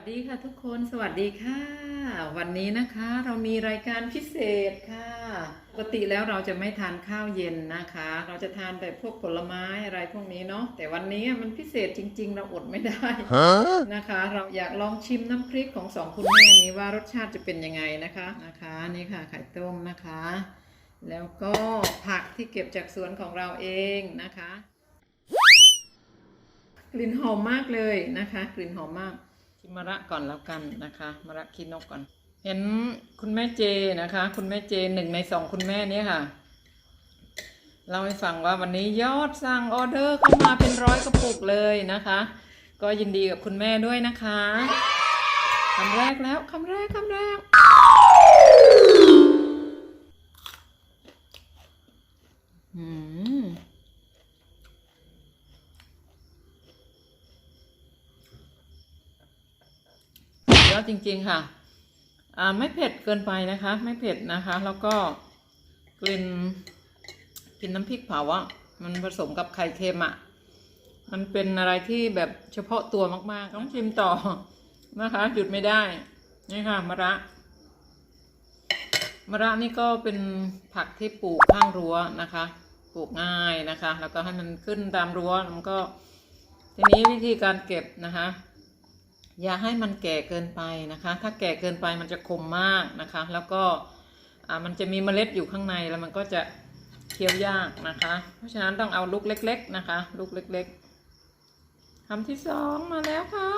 ค่ะทุกคนสวัสดีค่ะ วันนี้นะคะเรามีรายการพิเศษค่ะ ปกติแล้วเราจะไม่ทานข้าวเย็นนะคะ เราจะทานแต่พวกผลไม้อะไรพวกนี้เนาะแต่วันนี้มันพิเศษจริง ๆ เราอดไม่ได้ Huh? นะคะ เราอยากลองชิมน้ำพริกของสองคุณแม่นี้ว่ารสชาติจะเป็นยังไงนะคะนะคะนี่ค่ะไข่ต้มนะคะ แล้วก็ผักที่เก็บจากสวนของเราเองนะคะ กลิ่นหอมมากเลยนะคะ กลิ่นหอมมาก ชิมมะระก่อนแล้วกันนะคะมะระคีนกก่อน เห็นคุณแม่เจนะคะ คุณแม่เจหนึ่งในสองคุณแม่นี้ค่ะเล่าให้ฟังว่าวันนี้ยอดสั่งออเดอร์เข้ามาเป็นร้อยกระปุกเลยนะคะ ก็ยินดีกับคุณแม่ด้วยนะคะคำแรกแล้วคำแรกคำแรกอืม ยอดจริง ๆ ค่ะอ่าไม่เผ็ดเกินไปนะคะ ไม่เผ็ดนะคะ แล้วก็กลิ่นกลิ่นน้ำพริกเผาอะมันผสมกับไข่เค็มอะมันเป็นอะไรที่แบบเฉพาะตัวมาก ๆ ต้องชิมต่อนะคะ หยุดไม่ได้ นี่ค่ะมะระมะระนี่ก็เป็นผักที่ปลูกข้างรั้วนะคะ ปลูกง่ายนะคะ แล้วก็ให้มันขึ้นตามรั้วมันก็ ทีนี้วิธีการเก็บนะคะ อย่าให้มันแก่เกินไปนะคะ ถ้าแก่เกินไปมันจะคมมากนะคะ แล้วก็มันจะมีเมล็ดอยู่ข้างในแล้วมันก็จะเคี้ยวยากนะคะ เพราะฉะนั้นต้องเอาลูกเล็ก ๆนะคะ ลูกเล็ก ๆคำที่สองมาแล้วค่ะ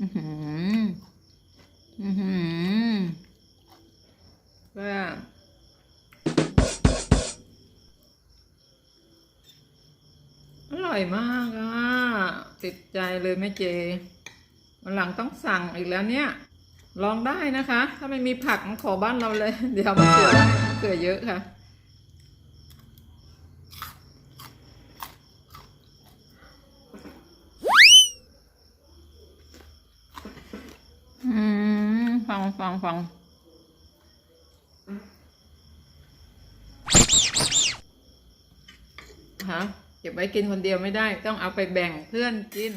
อือหือ ร่อยมากอะติดใจเลยแม่เจวันหลังต้องสั่งอีกแล้วเนี่ย ลองได้นะคะ ถ้าไม่มีผักมาขอบ้านเราเลย เดี๋ยวมาเขือให้มะเขือเยอะค่ะ อืม ฟังฟังฟังฮะ เก็บไว้กินคนเดียวไม่ได้ ต้องเอาไปแบ่งเพื่อนกิน